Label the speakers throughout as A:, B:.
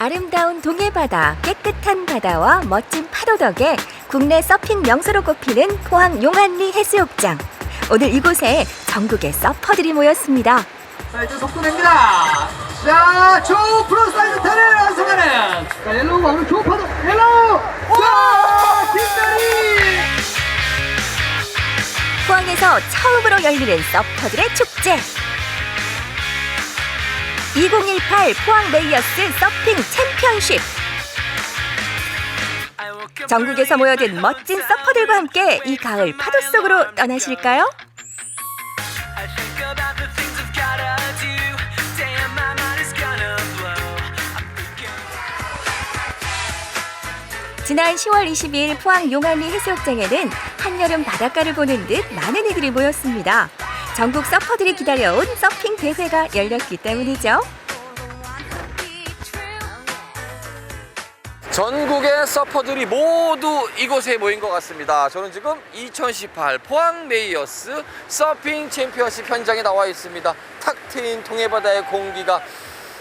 A: 아름다운 동해 바다, 깨끗한 바다와 멋진 파도 덕에 국내 서핑 명소로 꼽히는 포항 용안리 해수욕장. 오늘 이곳에 전국의 서퍼들이 모였습니다.
B: 자 이제 속도 냅니다 자 조우 프로 사이드 타를 완성하는 자 옐로우가 오늘 조우 파도 옐로우 와 김다리
A: 포항에서 처음으로 열리는 서퍼들의 축제. 2018 포항 메이어스 서핑 챔피언십. 전국에서 모여든 멋진 서퍼들과 함께 이 가을 파도 속으로 떠나실까요? 지난 10월 22일 포항 용안리 해수욕장에는 한여름 바닷가를 보는 듯 많은 이들이 모였습니다. 전국 서퍼들이 기다려온 서핑 대회가 열렸기 때문이죠.
C: 전국의 서퍼들이 모두 이곳에 모인 것 같습니다. 저는 지금 2018 포항 메이어스 서핑 챔피언십 현장에 나와 있습니다. 탁 트인 동해바다의 공기가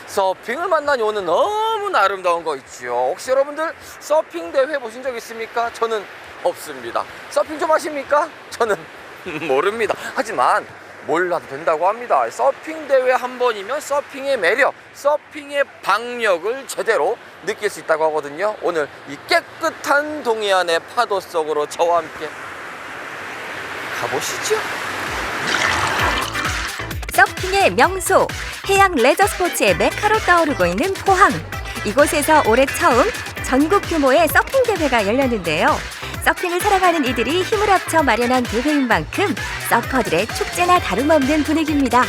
C: 서핑을 만난 요는 너무나 아름다운 거 있죠. 혹시 여러분들 서핑 대회 보신 적 있습니까? 저는 없습니다. 서핑 좀 하십니까? 저는 모릅니다. 하지만 몰라도 된다고 합니다. 서핑 대회 한 번이면 서핑의 매력, 서핑의 박력을 제대로 느낄 수 있다고 하거든요. 오늘 이 깨끗한 동해안의 파도 속으로 저와 함께 가보시죠.
A: 서핑의 명소, 해양 레저 스포츠의 메카로 떠오르고 있는 포항. 이곳에서 올해 처음 전국 규모의 서핑 대회가 열렸는데요. 서핑을 살아가는 이들이 힘을 합쳐 마련한 대회인 만큼 서퍼들의 축제나 다름없는 분위기입니다.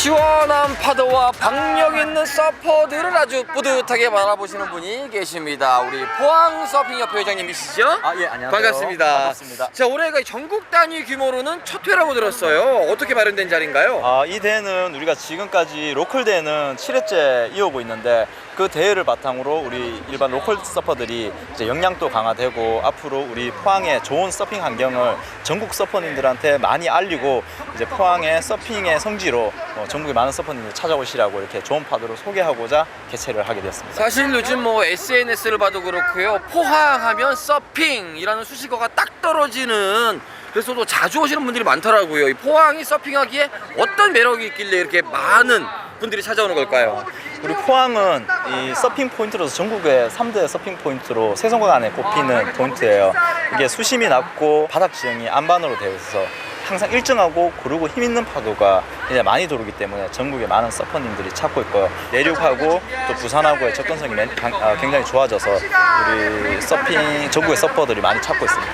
C: 시원한 파도와 박력 있는 서퍼들을 아주 뿌듯하게 바라보시는 분이 계십니다. 우리 포항 서핑 협회 회장님이시죠?
D: 아, 예, 안녕하세요.
C: 반갑습니다.
D: 반갑습니다.
C: 자, 올해가 전국 단위 규모로는 첫 회라고 들었어요. 어떻게 마련된 자리인가요?
D: 아, 이 대회는 우리가 지금까지 로컬 대회는 7회째 이어오고 있는데 그 대회를 바탕으로 우리 일반 로컬 서퍼들이 이제 역량도 강화되고 앞으로 우리 포항의 좋은 서핑 환경을 전국 서퍼님들한테 많이 알리고 이제 포항의 서핑의 성지로 어, 전국의 많은 서퍼님들 찾아오시라고 이렇게 좋은 파도를 소개하고자 개최를 하게 되었습니다.
C: 사실 요즘 뭐 SNS를 봐도 그렇고요. 포항하면 서핑이라는 수식어가 딱 떨어지는 그래서 또 자주 오시는 분들이 많더라고요. 이 포항이 서핑하기에 어떤 매력이 있길래 이렇게 많은 분들이 찾아오는 걸까요?
D: 우리 포항은 이 서핑 포인트로서 전국의 3대 서핑 포인트로 세종강 안에 꼽히는 포인트예요. 이게 수심이 낮고 바닥 지형이 안반으로 되어 있어서 항상 일정하고 고르고 힘 있는 파도가 이제 많이 들어오기 때문에 전국의 많은 서퍼님들이 찾고 있고요. 내륙하고 또 부산하고의 접근성이 아, 굉장히 좋아져서 우리 서핑 전국의 서퍼들이 많이 찾고 있습니다.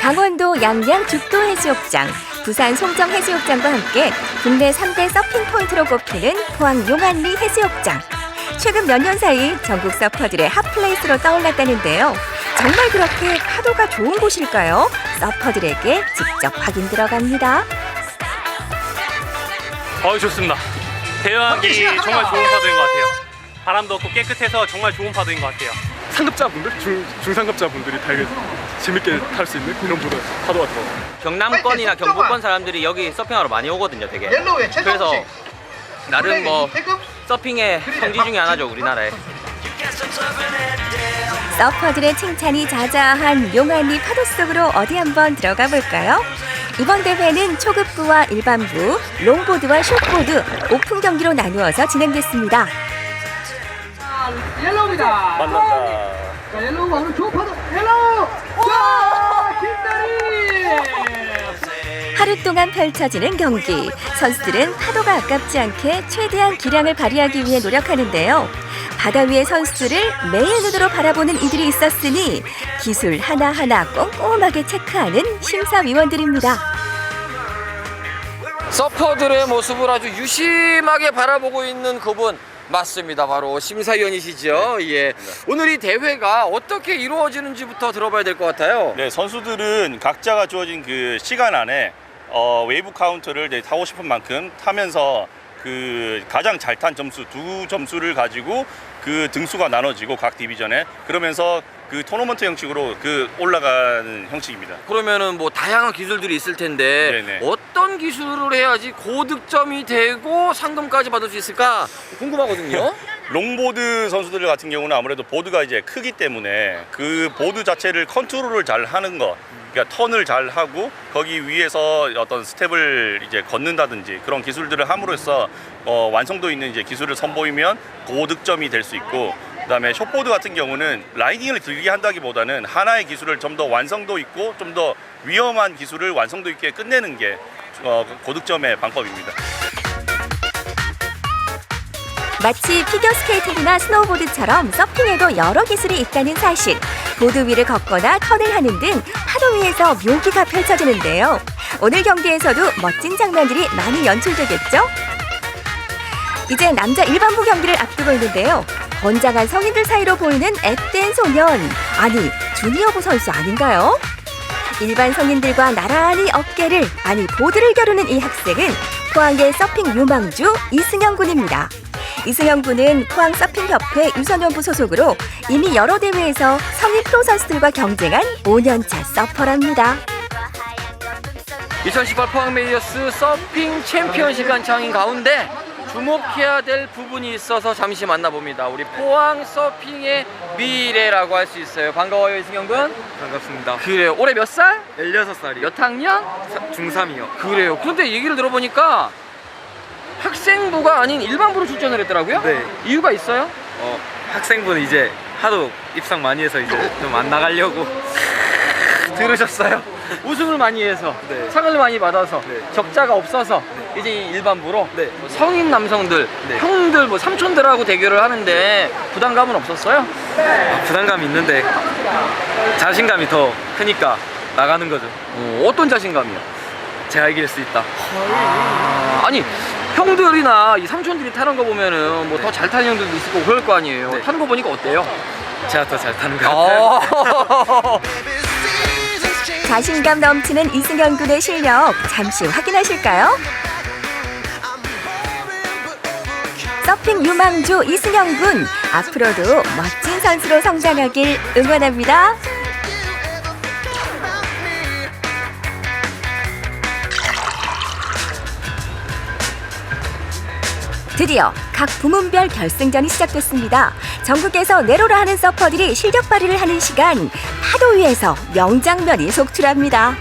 A: 강원도 양양 죽도 해수욕장, 부산 송정 해수욕장과 함께 국내 3대 서핑 포인트로 꼽히는 포항 용안리 해수욕장. 최근 몇 년 사이 전국 서퍼들의 핫플레이스로 떠올랐다는데요. 정말 그렇게 파도가 좋은 곳일까요? 서퍼들에게 직접 확인 들어갑니다.
E: 어 좋습니다. 대화하기 정말 좋은 파도인 것 같아요. 바람도 없고 깨끗해서 정말 좋은 파도인 것 같아요.
F: 상급자분들, 중, 중상급자분들이 다 이게 재밌게 탈 수 있는 그런 보다 파도 같아요.
G: 경남권이나 경북권 사람들이 여기 서핑하러 많이 오거든요, 되게. 그래서 나름 뭐 서핑의 성지 중에 하나죠, 우리나라에.
A: 서퍼들의 칭찬이 자자한 용안리 파도 속으로 어디 한번 들어가 볼까요? 이번 대회는 초급부와 일반부, 롱보드와 숏보드, 오픈 경기로 나누어서 진행됐습니다.
B: 옐로우입니다
D: 만난다.
B: 자 옐로우가 오늘 조우 파도 옐로우 와 김다리
A: 하루 동안 펼쳐지는 경기. 선수들은 파도가 아깝지 않게 최대한 기량을 발휘하기 위해 노력하는데요. 바다 위의 선수들을 매일 눈으로 바라보는 이들이 있었으니 기술 하나하나 꼼꼼하게 체크하는 심사위원들입니다.
C: 서퍼들의 모습을 아주 유심하게 바라보고 있는 그분 맞습니다. 바로 심사위원이시죠. 예. 오늘 이 대회가 어떻게 이루어지는지부터 들어봐야 될 것 같아요.
H: 네, 선수들은 각자가 주어진 그 시간 안에 어, 웨이브 카운터를 이제 타고 싶은 만큼 타면서 그 가장 잘 탄 점수 두 점수를 가지고 그 등수가 나눠지고 각 디비전에 그러면서 그 토너먼트 형식으로 그 올라가는 형식입니다.
C: 그러면은 뭐 다양한 기술들이 있을 텐데
H: 네네.
C: 어떤 기술을 해야지 고득점이 되고 상금까지 받을 수 있을까 궁금하거든요.
H: 롱보드 선수들 같은 경우는 아무래도 보드가 이제 크기 때문에 그 보드 자체를 컨트롤을 잘 하는 거, 그러니까 턴을 잘 하고 거기 위에서 어떤 스텝을 이제 걷는다든지 그런 기술들을 함으로써 어, 완성도 있는 이제 기술을 선보이면 고득점이 될 수 있고 그다음에 숏보드 같은 경우는 라이딩을 길게 한다기보다는 하나의 기술을 좀 더 완성도 있고 좀 더 위험한 기술을 완성도 있게 끝내는 게 어, 고득점의 방법입니다.
A: 마치 피겨스케이팅이나 스노우보드처럼 서핑에도 여러 기술이 있다는 사실. 보드 위를 걷거나 턴을 하는 등 파도 위에서 묘기가 펼쳐지는데요. 오늘 경기에서도 멋진 장면들이 많이 연출되겠죠? 이제 남자 일반부 경기를 앞두고 있는데요. 건장한 성인들 사이로 보이는 앳된 소년. 아니, 주니어부 선수 아닌가요? 일반 성인들과 나란히 어깨를, 아니, 보드를 겨루는 이 학생은 포항의 서핑 유망주 이승영 군입니다. 이승영 군은 포항 서핑협회 유선연부 소속으로 이미 여러 대회에서 성인 프로 선수들과 경쟁한 5년차 서퍼랍니다.
C: 2018 포항 메이어스 서핑 챔피언십 한창인 가운데 주목해야 될 부분이 있어서 잠시 만나봅니다. 우리 포항 서핑의 미래라고 할 수 있어요. 반가워요, 이승영 군.
G: 반갑습니다.
C: 그래요. 올해 몇 살?
G: 16살이요.
C: 몇 학년?
G: 중3이요.
C: 그래요. 그런데 얘기를 들어보니까 학생부가 아닌 일반부로 출전을 했더라고요.
G: 네.
C: 이유가 있어요?
G: 어, 학생분 이제 하도 입상 많이 해서 이제 좀 안 나가려고
C: 들으셨어요? 우승을 많이 해서
G: 네.
C: 상을 많이 받아서
G: 네.
C: 적자가 없어서 이제 이 일반부로
G: 네.
C: 뭐 성인 남성들,
G: 네.
C: 형들, 뭐 삼촌들하고 대결을 하는데 부담감은 없었어요?
G: 아, 부담감이 있는데 자신감이 더 크니까 나가는 거죠.
C: 어, 어떤 자신감이요?
G: 제가 이길 수 있다.
C: 아니 형들이나 이 삼촌들이 타는 거 보면은 뭐 더 잘 타는 형들도 있을 거고 그럴 거 아니에요.
G: 네.
C: 타는 거 보니까 어때요?
G: 제가 더 잘 타는 것 같아요.
C: 어.
A: 자신감 넘치는 이승현 군의 실력 잠시 확인하실까요? 서핑 유망주 이승현 군 앞으로도 멋진 선수로 성장하길 응원합니다. 드디어 각 부문별 결승전이 시작됐습니다. 전국에서 내로라 하는 서퍼들이 실력 발휘를 하는 시간 파도 위에서 명장면이 속출합니다.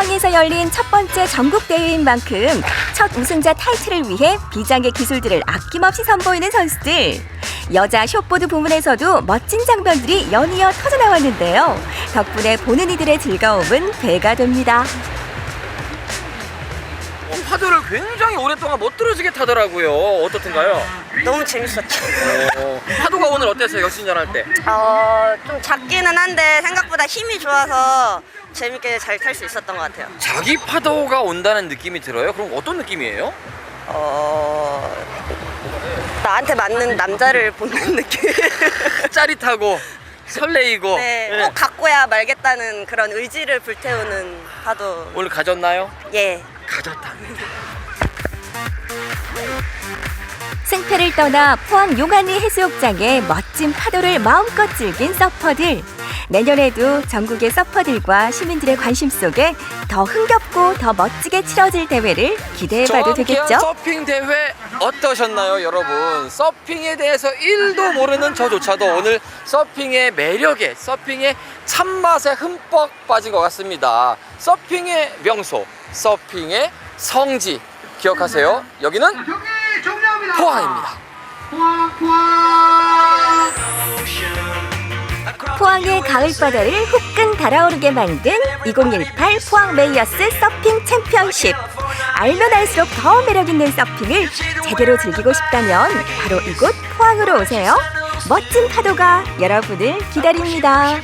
A: 포항에서 열린 첫 번째 전국 대회인 만큼 첫 우승자 타이틀을 위해 비장의 기술들을 아낌없이 선보이는 선수들. 여자 숏보드 부문에서도 멋진 장면들이 연이어 터져 나왔는데요. 덕분에 보는 이들의 즐거움은 배가 됩니다.
C: 어, 파도를 굉장히 오랫동안 못 들어지게 타더라고요. 어떻든가요?
I: 너무 재밌었죠.
C: 어, 파도가 오늘 어땠어요? 결승전할 때?
I: 어, 좀 작기는 한데 생각보다 힘이 좋아서 재밌게 잘 탈 수 있었던 것 같아요.
C: 자기 파도가 온다는 느낌이 들어요? 그럼 어떤 느낌이에요?
I: 어, 나한테 맞는 남자를 보는 느낌.
C: 짜릿하고 설레이고
I: 네,
C: 예.
I: 꼭 갖고야 말겠다는 그런 의지를 불태우는 파도.
C: 오늘 가졌나요?
I: 예.
C: 가졌답니다.
A: 승패를 떠나 포항 용안리 해수욕장의 멋진 파도를 마음껏 즐긴 서퍼들. 내년에도 전국의 서퍼들과 시민들의 관심 속에 더 흥겹고 더 멋지게 치러질 대회를 기대해봐도 되겠죠?
C: 서핑 대회 어떠셨나요, 여러분? 서핑에 대해서 1도 모르는 저조차도 오늘 서핑의 매력에, 서핑의 참맛에 흠뻑 빠진 것 같습니다. 서핑의 명소, 서핑의 성지. 기억하세요. 여기는. 포항입니다.
B: 포항 포항.
A: 포항의 가을바다를 후끈 달아오르게 만든 2018 포항 메이어스 서핑 챔피언십. 알면 알수록 더 매력있는 서핑을 제대로 즐기고 싶다면 바로 이곳 포항으로 오세요. 멋진 파도가 여러분을 기다립니다.